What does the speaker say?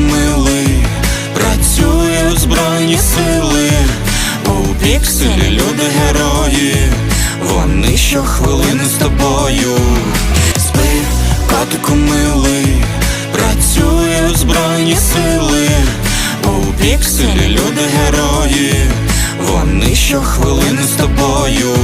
милий, працює збройні сили, у пікселі люди герої, вони щохвилини з тобою. Спи, котику милий, працює збройні сили, у пікселі люди герої, вони щохвилини з тобою.